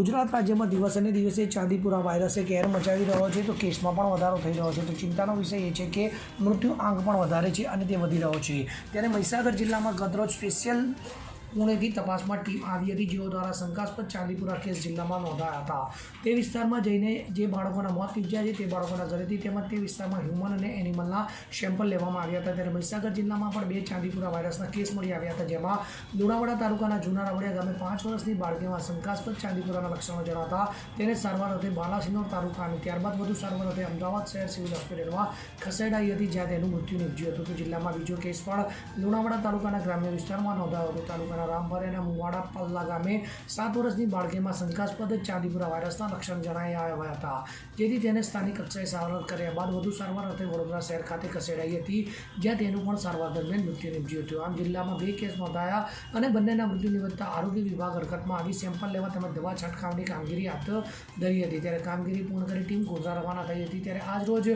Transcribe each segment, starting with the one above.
ગુજરાત રાજ્યમાં દિવસે ને દિવસે ચાંદીપુરા વાયરસે કેર મચાવી રહ્યો છે, તો કેસમાં પણ વધારો થઈ રહ્યો છે. તો ચિંતાનો વિષય એ છે કે મૃત્યુ આંક પણ વધારે છે અને તે વધી રહ્યો છે. ત્યારે મહીસાગર જિલ્લામાં ગતરોજ સ્પેશિયલ પુણેથી તપાસમાં ટીમ આવી હતી જેઓ દ્વારા શંકાસ્પદ ચાંદીપુરા કેસ જિલ્લામાં નોંધાયા હતા. તે વિસ્તારમાં જઈને જે બાળકોના મોત નીપજ્યા છે તે બાળકોના ઘરેથી તેમજ તે વિસ્તારમાં હ્યુમન અને એનિમલના સેમ્પલ લેવામાં આવ્યા હતા. ત્યારે મહીસાગર જિલ્લામાં પણ બે ચાંદીપુરા વાયરસના કેસ મળી આવ્યા હતા, જેમાં લુણાવાડા તાલુકાના જૂના રાવડિયા ગામે પાંચ વર્ષની બાળકીમાં શંકાસ્પદ ચાંદીપુરાના લક્ષણો જણાતા તેને સારવાર અર્થે બાલાસિનોર તાલુકા અને ત્યારબાદ વધુ સારવાર અર્થે અમદાવાદ શહેર સિવિલ હોસ્પિટલમાં ખસેડાઈ હતી, જ્યાં તેનું મૃત્યુ નીપજ્યું હતું. તો જિલ્લામાં બીજો કેસ પણ લુણાવાડા તાલુકાના ગ્રામ્ય વિસ્તારમાં નોંધાયો હતો. તાલુકાના રામભર અને મુવાડા પલ્લા ગામે સાત વર્ષની બાળકીમાં શંકાસ્પદ ચાંદીપુરા વાયરસના લક્ષણ જણાઈ આવ્યા હતા. જેથી તેને સ્થાનિક કક્ષાએ સારવાર કર્યા બાદ વધુ સારવાર અર્થે વડોદરા શહેર ખાતે ખસેડાઈ હતી, જ્યાં તેનું પણ સારવાર દરમિયાન મૃત્યુ નીપજ્યું હતું. આમ જિલ્લામાં બે કેસ નોંધાયા અને બંનેના મૃત્યુ નિવડતા આરોગ્ય વિભાગ હરકતમાં આવી સેમ્પલ લેવા તેમજ દવા છંટકાવની કામગીરી હાથ ધરી હતી. ત્યારે કામગીરી પૂર્ણ કરી ટીમ ગોધરા રવાના થઈ હતી. ત્યારે આજ રોજ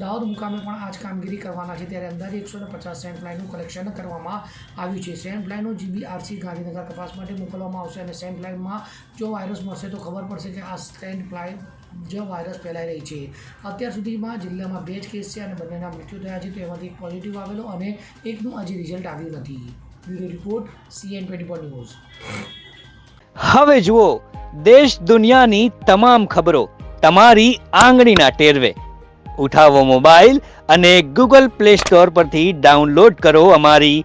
દાહોદ મુકામે પણ આ જ કામગીરી કરવાના છે. ત્યારે અંદાજે એકસો પચાસ સેન્ટ કલેક્શન કરવામાં આવ્યું છે. સેન્ટ લાઇનો જીબીઆરસી ગાંધીનગર તપાસ માટે મોકલવામાં આવશે અને સેન્ટ લાઇનમાં જો વાયરસ મળશે તો ખબર પડશે કે આ સેન્ટ લાઇન જે વાયરસ ફેલાઈ રહી છે. અત્યાર સુધીમાં જિલ્લામાં બે જ કેસ છે અને બંનેના મૃત્યુ થયા છે. તો એમાંથી એક પોઝિટિવ આવેલો અને એકનું હજી રિઝલ્ટ આવ્યું નથી. Bureau report CN twenty four news. હવે જુઓ, દેશ દુનિયાની તમામ ખબરો તમારી આંગળીના ટેરવે. ઉઠાવો મોબાઈલ અને ગૂગલ પ્લે સ્ટોર પરથી ડાઉનલોડ કરો અમારી